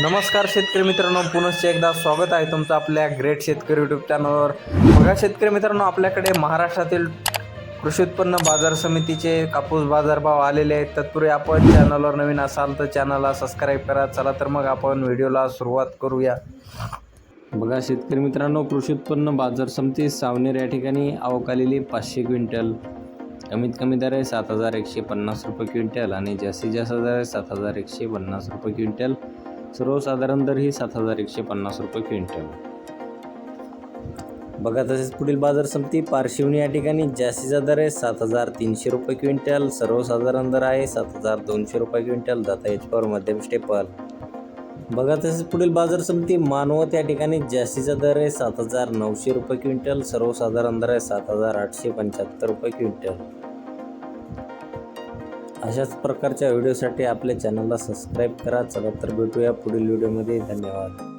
नमस्कार शेतकरी मित्रांनो पुनश्च एकदा स्वागत आहे तुमचं आपल्या ग्रेट शेतकरी यूट्यूब चॅनलवर बघा शेतकरी मित्रांनो आपल्याकडे महाराष्ट्रातील कृषी उत्पन्न बाजार समितीचे कापूस बाजारभाव आलेले आहेत. तत्पूर्वी आपण चॅनलवर नवीन असाल तर चॅनलला सबस्क्राईब करा. चला तर मग आपण व्हिडिओला सुरुवात करूया. बघा शेतकरी मित्रांनो कृषी उत्पन्न बाजार समिती सावनेर या ठिकाणी आवक आलेली पाचशे क्विंटल. कमीत कमी दर आहे सात हजार एकशे पन्नास रुपये क्विंटल आणि जास्तीत जास्त दर आहे सात हजार एकशे पन्नास रुपये क्विंटल. सर्वसाधारण दर ही सात हजार एकशे पन्नास रुपये क्विंटल. बघा तसेच पुढील बाजार समिती पारशिवनी या ठिकाणी जास्तीचा दर आहे सात हजार तीनशे रुपये क्विंटल सर्वसाधारण दर आहे सात हजार दोनशे रुपये क्विंटल दाता एच पॉवर मध्यम स्टेपल बघा तसेच पुढील बाजार समिती मानवत या ठिकाणी जास्तीचा दर आहे सात हजार नऊशे रुपये क्विंटल सर्वसाधारण दर आहे सात हजार आठशे पंच्याहत्तर रुपये क्विंटल. अशाच प्रकारच्या व्हिडिओसाठी आपल्या चॅनलला सबस्क्राईब करा. चला तर भेटूया पुढील व्हिडिओमध्ये. धन्यवाद.